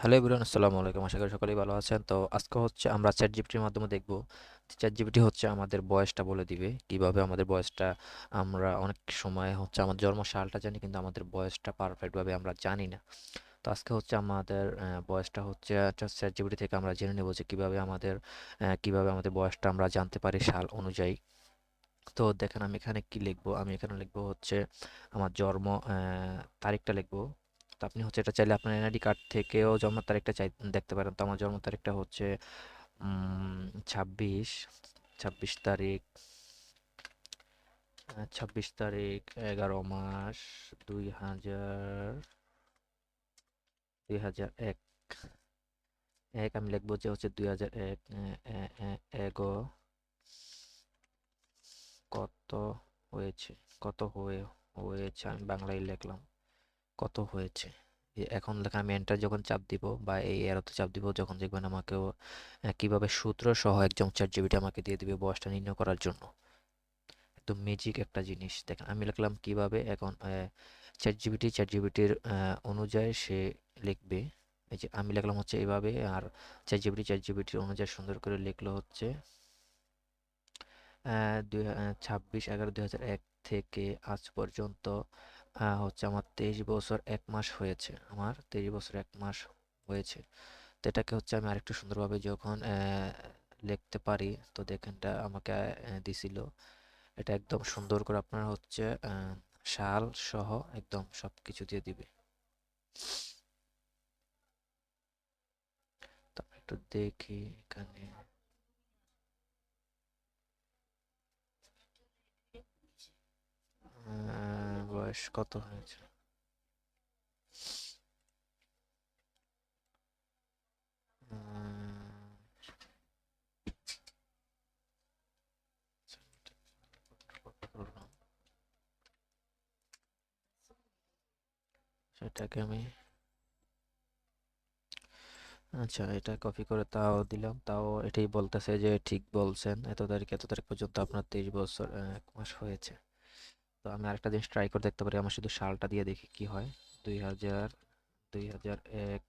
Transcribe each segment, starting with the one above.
Hello everyone, আসসালামু আলাইকুম। আশা করি সকলেই ভালো আছেন। তো আজকে হচ্ছে আমরা চ্যাট জিপিটির মাধ্যমে দেখব চ্যাট জিপিটি হচ্ছে আমাদের বয়সটা বলে দিবে। কীভাবে আমাদের বয়সটা আমরা অনেক সময় হচ্ছে আমার জন্ম সালটা জানি, কিন্তু আমাদের বয়সটা পারফেক্টভাবে আমরা জানি না। তো আজকে হচ্ছে আমাদের বয়সটা হচ্ছে চ্যাট জিপিটি থেকে আমরা জেনে নেব যে কীভাবে আমাদের কীভাবে আমাদের বয়সটা আমরা জানতে পারি সাল অনুযায়ী। তো দেখেন আমি এখানে কি লিখব? আমি এখানে লিখব হচ্ছে আমার জন্ম তারিখটা লিখব। তো আপনি হচ্ছে এটা চাইলে আপনার এনআইডি কার্ড থেকেও জন্ম তারিখটা চাই, দেখতে পারেন। তো আমার জন্ম তারিখটা হচ্ছে ছাব্বিশ ছাব্বিশ তারিখ ছাব্বিশ তারিখ এগারো মাস দুই হাজার দুই হাজার এক। এক আমি লিখব যে হচ্ছে দুই হাজার এক এগো। কত হয়েছে? কত হয়ে, হয়েছে? আমি বাংলায় লিখলাম। কত হয়েছে? এখন লেখা আমি এন্টার যখন চাপ দিব বা এই এরোতে চাপ দিব যখন দেখবেন আমাকেও আহ, কীভাবে সূত্র সহ একজন চ্যাট জিপিটি আমাকে দিয়ে দিবে বয়সটা নির্ণয় করার জন্য। একদম ম্যাজিক একটা জিনিস। দেখেন আমি লিখলাম কীভাবে এখন চ্যাট জিবিটি চ্যাট জিবিটির অনুযায়ী সে লিখবে। এই যে আমি লিখলাম হচ্ছে এইভাবে আর চ্যাট জিপিটি চ্যাট জিপিটির অনুযায়ী সুন্দর করে লিখলো হচ্ছে ছাব্বিশ এগারো দুই থেকে আজ পর্যন্ত হচ্ছে আমার তেইশ বছর এক মাস হয়েছে, আমার তেইশ বছর এক মাস হয়েছে। তো এটাকে হচ্ছে আমি আরেকটু সুন্দরভাবে যখন লিখতে পারি, তো দেখেন এটা আমাকে দিছিল। এটা একদম সুন্দর করে আপনার হচ্ছে সাল সহ একদম সব কিছু দিয়ে দিবে। একটু দেখি এখানে। বয়স কত হয়েছে সেটাকে আমি আচ্ছা এটা কপি করে তাও দিলাম। তাও এটাই বলতেছে যে ঠিক বলছেন। এত তারিখ এত তারিখ পর্যন্ত আপনার তেইশ বছর এক মাস হয়েছে। তো আমি আরেকটা জিনিস ট্রাই করে দেখতে পারি। আমার শুধু সালটা দিয়ে দেখি কি হয়। দুই হাজার দুই হাজার এক,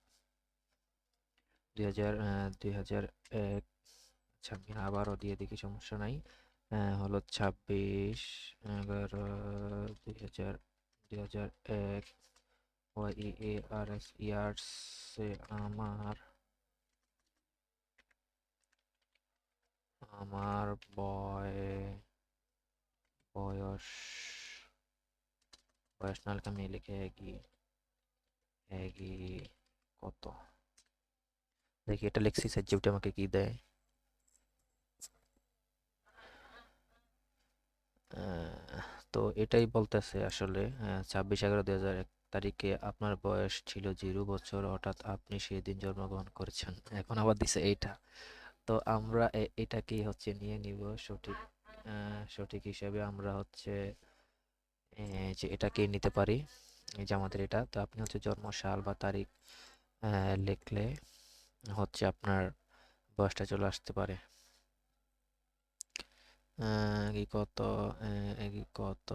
দুই হাজার দুই হাজার এক আচ্ছা আমি আবারও দিয়ে দেখি, সমস্যা নাই। হলো ছাব্বিশ, এগারো, দুই হাজার দুই হাজার এক, ওয়াই এ আর এস ইয়ার্সে আমার আমার বয়, বয়স লিখে আমি লিখে এগি এগি কত দেখি এটা লিখছি সাবজেক্ট আমাকে কি দেয় তো এটাই বলতেছে আসলে ছাব্বিশ এগারো দুই হাজার এক তারিখে আপনার বয়স ছিল জিরো বছর হঠাৎ আপনি সেই দিন জন্মগ্রহণ করেছেন এখন আবার দিছে এইটা তো আমরা এটাকেই হচ্ছে নিয়ে নিব সঠিক সঠিক হিসেবে আমরা হচ্ছে যে এটাকেই নিতে পারি? এই যে আমাদের এটা। তো আপনি হচ্ছে জন্ম সাল বা তারিখ লিখলে হচ্ছে আপনার বয়সটা চলে আসতে পারে। কত? কত?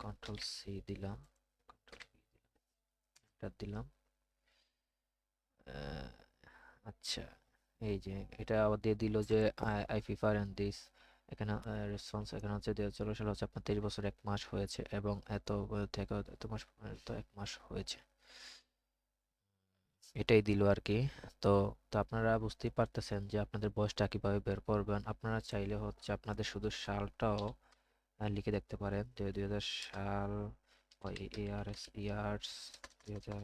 কন্ট্রোল সি দিলাম। কন্ট্রোল দিলাম। আচ্ছা। এই যে এটা আবার দিয়ে দিল যে আই প্রিফার এন্ড দিস এখানে রেসপন্স এখানে হচ্ছে দুই হাজার সালে হচ্ছে আপনার তেইশ বছর এক মাস হয়েছে এবং এত থেকে এত মাস, তো এক মাস হয়েছে। এটাই দিল আর কি। তো তো আপনারা বুঝতেই পারতেছেন যে আপনাদের বয়সটা কীভাবে বের করবেন। আপনারা চাইলে হচ্ছে আপনাদের শুধু সালটাও লিখে দেখতে পারেন যে দুই হাজার সাল এআরএস ইয়ার্স, দুই হাজার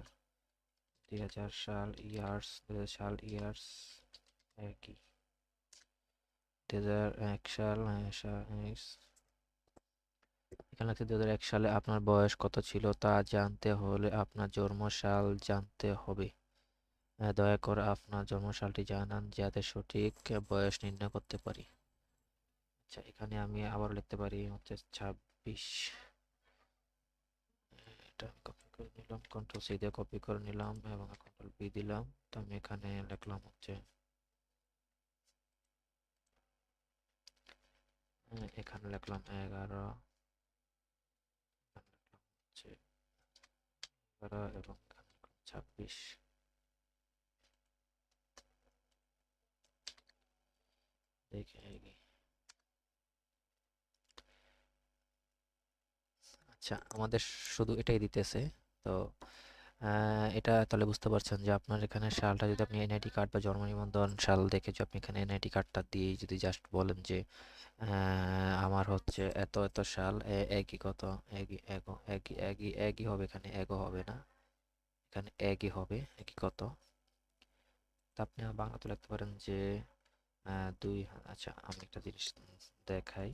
দুই হাজার সাল, ইয়ার্স, দুই হাজার সাল, ইয়ার্স, একই। দুই হাজার এক সাল হ্যাঁ। এখানে লাগছে দুই হাজার এক সালে আপনার বয়স কত ছিল তা জানতে হলে আপনার জন্ম সাল জানতে হবে। আহ, দয়া করে আপনার জন্মসালটি জানান যাতে সঠিক বয়স নির্ণয় করতে পারি। আচ্ছা এখানে আমি আবার লিখতে পারি হচ্ছে ছাব্বিশ। এটা কপি করে নিলাম কন্ট্রোল সি দিয়ে কপি করে নিলাম এবং কন্ট্রোল বি দিলাম। তো আমি এখানে লিখলাম হচ্ছে এখানে লিখলাম এগারো হচ্ছে এগারো এবং ছাব্বিশ আচ্ছা আমাদের শুধু এটাই দিতেছে। তো এটা তাহলে বুঝতে পারছেন যে আপনার এখানে সালটা যদি আপনি এনআইডি কার্ড বা জন্ম নিবন্ধন সাল দেখে যে আপনি এখানে এনআইডি কার্ডটা দিয়ে যদি জাস্ট বলেন যে আমার হচ্ছে এত এত এ- একই কত, একই এগো একই একই একই হবে এখানে এগো হবে না। এখানে একই হবে, একই কত। তা আপনি বাংলাতে লিখতে পারেন যে দুই আচ্ছা আমি একটা জিনিস দেখাই।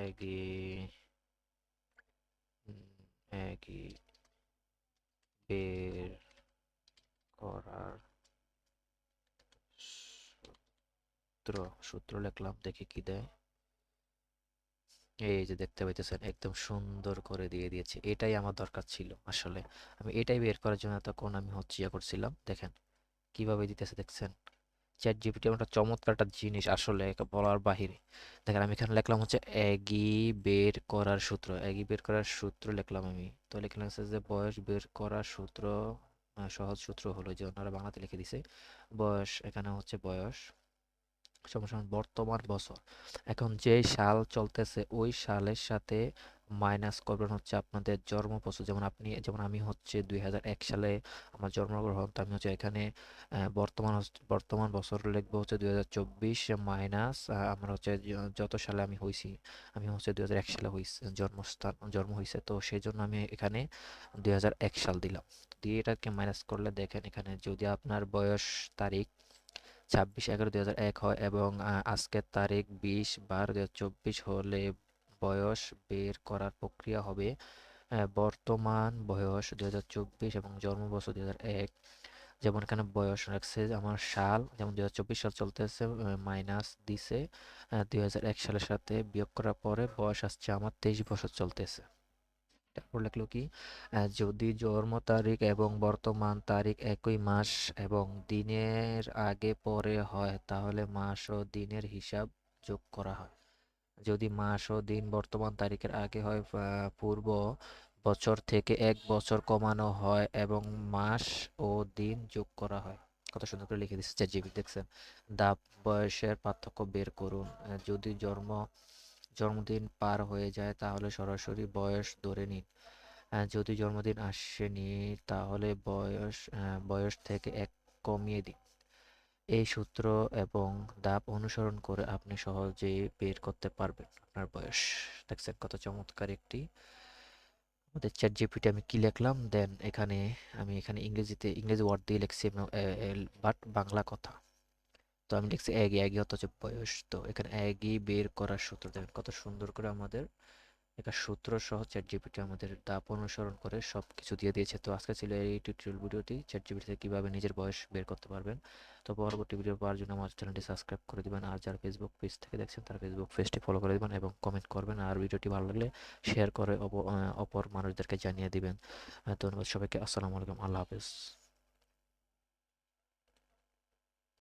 একই উম, একই বের করার সূত্র সূত্র লিখলাম দেখি কি দেয় এই যে দেখতে পাইতেছেন একদম সুন্দর করে দিয়ে দিয়েছে। এটাই আমার দরকার ছিল আসলে। আমি এটাই বের করার জন্য তখন আমি হচ্ছে ইয়ে করছিলাম। দেখেন কীভাবে দিতেছে দেখছেন? চ্যাট জিপিটি একটা চমৎকার একটা জিনিস আসলে বলার বাহিরে। দেখেন আমি এখানে লিখলাম হচ্ছে এগি বের করার সূত্র। এগি বের করার সূত্র লিখলাম আমি। তো লিখলাম হচ্ছে যে বয়স বের করার সূত্র সহজ সূত্র হলো যে ওনারা বাংলাতে লিখে দিছে, বয়স এখানে হচ্ছে বয়স। বর্তমান বছর। এখন যে সাল চলতেছে, ওই সালের সাথে মাইনাস করবেন হচ্ছে আপনাদের জন্ম বছর যেমন আপনি, যেমন আমি হচ্ছে দুই হাজার এক সালে আমার জন্মগ্রহণ, তো আমি হচ্ছে এখানে বর্তমান বর্তমান বছর লিখব হচ্ছে দুই হাজার চব্বিশ মাইনাস আমার হচ্ছে যত সালে আমি হয়েছি আমি হচ্ছে দুই হাজার এক সালে হয়েছি জন্মস্থান, জন্ম হয়েছে তো সেই জন্য আমি এখানে দুই হাজার এক সাল দিলাম। দিয়ে এটাকে মাইনাস করলে দেখেন এখানে যদি আপনার বয়স তারিখ ছাব্বিশ, এগারো, দুই হাজার এক হয় এবং আজকের তারিখ বিশ বারো দুই চব্বিশ হলে বয়স বের করার প্রক্রিয়া হবে বর্তমান বয়স দুই হাজার চব্বিশ এবং জন্ম বছর দুই হাজার এক। যেমন এখানে বয়স রাখছে আমার সাল, যেমন দুই চব্বিশ সাল চলতেছে মাইনাস দিছে দুই হাজার এক সালের সাথে বিয়োগ করার পরে বয়স আসছে আমার তেইশ বছর চলতেছে। তারপর লিখলো কি যদি জন্ম তারিখ এবং বর্তমান তারিখ একই মাস এবং দিনের আগে পরে হয়, তাহলে মাস ও দিনের হিসাব যোগ করা হয়। যদি মাস ও দিন বর্তমান তারিখের আগে হয় পূর্ব বছর থেকে এক বছর কমানো হয় এবং মাস ও দিন যোগ করা হয়। কত সুন্দর করে লিখে দিচ্ছে জিপিটি দেখছেন? দাব বয়সের পার্থক্য বের করুন। যদি জন্ম জন্মদিন পার হয়ে যায়, তাহলে সরাসরি বয়স ধরে নিন। যদি জন্মদিন আসেনি, তাহলে বয়স বয়স থেকে এক কমিয়ে দিন। এই সূত্র এবং দাপ অনুসরণ করে আপনি সহজেই বের করতে পারবেন আপনার বয়স। দেখছেন কত চমৎকার একটি। আমাদের চ্যাট জিপিটি আমি কি লিখলাম? দেন এখানে আমি এখানে ইংরেজিতে, ইংরেজি ওয়ার্ড দিয়ে লিখছি বাট বাংলা কথা। তো আমি লিখছি এগি এগি হচ্ছে হচ্ছে বয়স। তো এখানে এগি বের করার সূত্র, দেখেন কত সুন্দর করে আমাদের একটা সূত্র সহ চ্যাট জিপিটি আমাদের ধাপ অনুসরণ করে সব কিছু দিয়ে দিয়েছে। তো আজকে ছিল এই টিউটোরিয়াল ভিডিওটি। চ্যাট জিপিটি থেকে কীভাবে নিজের বয়স বের করতে পারবেন? তো পরবর্তী ভিডিও পাওয়ার জন্য আমার চ্যানেলটি সাবস্ক্রাইব করে দিবেন। আর যারা ফেসবুক পেজ থেকে দেখছেন, তারা ফেসবুক পেজটি ফলো করে দিবেন এবং কমেন্ট করবেন। আর ভিডিওটি ভালো লাগলে শেয়ার করে অপ- অপর মানুষদেরকে জানিয়ে দিবেন। ধন্যবাদ সবাইকে। আসসালামু আলাইকুম। আল্লাহ হাফেজ।